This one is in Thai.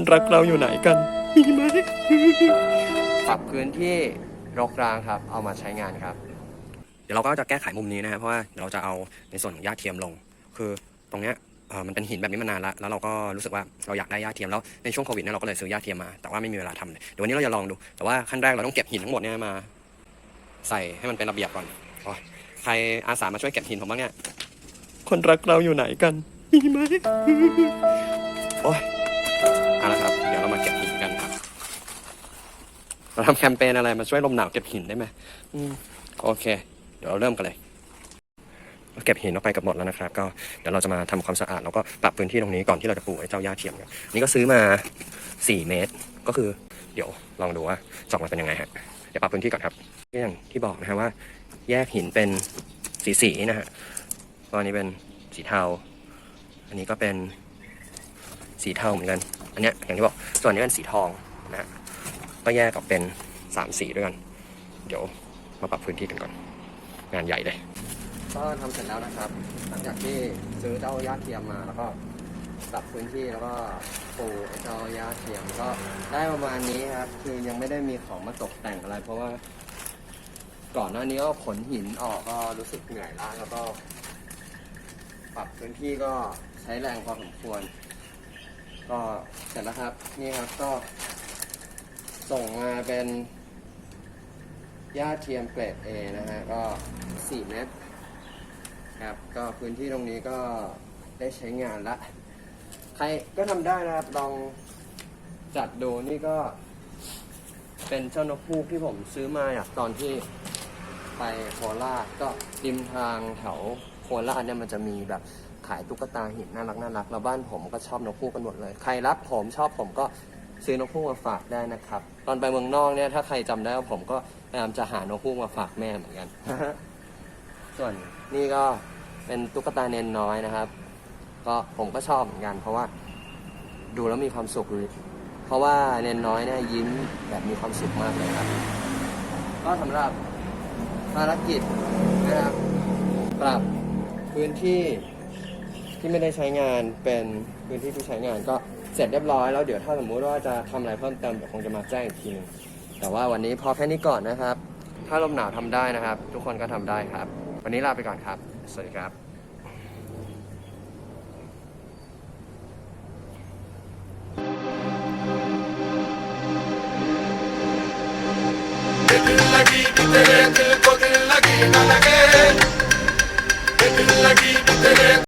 คนรักเราอยู่ไหนกัน มีไหมปรับพื้นที่รกร้างครับ เอามาใช้งานครับ เดี๋ยวเราก็จะแก้ไขมุมนี้นะครับเพราะว่าเดี๋ยวเราจะเอาในส่วนของหญ้าเทียมลง คือตรงเนี้ยเอ่อมันเป็นหินแบบนี้มานานแล้วแล้วเราก็รู้สึกว่าเราอยากได้หญ้าเทียมแล้วในช่วงโควิดเนี่ยเราก็เลยซื้อหญ้าเทียมมาแต่ว่าไม่มีเวลาทำเลยเดี๋ยววันนี้เราจะลองดูแต่ว่าขั้นแรกเราต้องเก็บหินทั้งหมดเนี่ยมา ใส่ให้มันเป็นระเบียบก่อนโอ้ยใครอาสามาช่วยเก็บหินผมบ้างเนี่ยคนรักเราอยู่ไหนกัน มีไหม โอ้ย เราทำแคมเปญอะไรมาช่วยลมหนาวเก็บหินได้ไหมอืมโอเค เดี๋ยวเราเริ่มกันเลยเราเก็บหินออกไปกับหมดแล้วนะครับ ก็เดี๋ยวเราจะมาทำความสะอาดแล้วก็ปรับพื้นที่ตรงนี้ก่อนที่เราจะปลูกไอ้เจ้าหญ้าเทียมกันนี่ก็ซื้อมา 4 เมตร ก็คือเดี๋ยวลองดูว่าจะออกมาเป็นยังไงฮะเดี๋ยวปรับพื้นที่ก่อนครับก็อย่างที่บอกนะฮะว่า แยกหินเป็นสีๆนะฮะก็อันนี้เป็นสีเทา อันนี้ก็เป็นสีเทาเหมือนกัน อันเนี้ยอย่างที่บอกส่วนนี้เป็นสีทองนะฮะ ก็แยกออกเป็นสามสีด้วยกัน เดี๋ยวมาปรับพื้นที่กันก่อน งานใหญ่เลยก็ทำเสร็จแล้วนะครับ หลังจากที่ซื้อเจ้าหญ้าเทียมมาแล้วก็ปรับพื้นที่แล้วก็ปูไอ้เจ้าหญ้าเทียมก็ได้ประมาณนี้ครับ คือยังไม่ได้มีของมาตกแต่งอะไร เพราะว่า ก่อนหน้านี้ก็ขนหินออกก็รู้สึกเหนื่อยล้าแล้วก็ ปรับพื้นที่ก็ใช้แรงพอสมควร ก็เสร็จแล้วครับ นี่ครับก็ ส่งมาเป็นหญ้าเทียมเกรด A นะฮะ ก็ 4 เมตรครับ ก็พื้นที่ตรงนี้ก็ได้ใช้งานละ ใครก็ทำได้นะครับ ลองจัดดูนี่ก็ เป็นเจ้านกฮูกที่ผมซื้อมาจากตอนที่ไปโคราชก็ริมทางแถวโคราชเนี่ยมันจะมีแบบขายตุ๊กตาหินน่ารักน่ารักแล้วบ้านผมก็ชอบนกฮูกกันหมดเลย ใครรักผมชอบผมก็ ซื้อนกฮูกมาฝากได้นะครับ ตอนไปเมืองนอกเนี่ยถ้าใครจำได้ว่าผมก็พยายามจะหานกฮูกมาฝากแม่เหมือนกัน ส่วนนี่ก็เป็นตุ๊กตาเนนน้อยนะครับ ก็ผมก็ชอบเหมือนกัน เพราะว่าดูแล้วมีความสุขเลยเพราะว่าเนนน้อยเนี่ยยิ้มแบบมีความสุขมากเลยครับ ก็สำหรับภารกิจนะครับปรับพื้นที่ ที่ไม่ได้ใช้งานเป็นพื้นที่ที่ใช้งานก็เสร็จเรียบร้อยแล้วเดี๋ยวถ้าสมมุติว่าจะทำอะไรเพิ่มเติมเดี๋ยวคงจะมาแจ้งอีกทีนึงแต่ว่าวันนี้พอแค่นี้ก่อนนะครับ ถ้าลมหนาวทำได้นะครับ ทุกคนก็ทำได้ครับ วันนี้ลาไปก่อนครับ สวัสดีครับ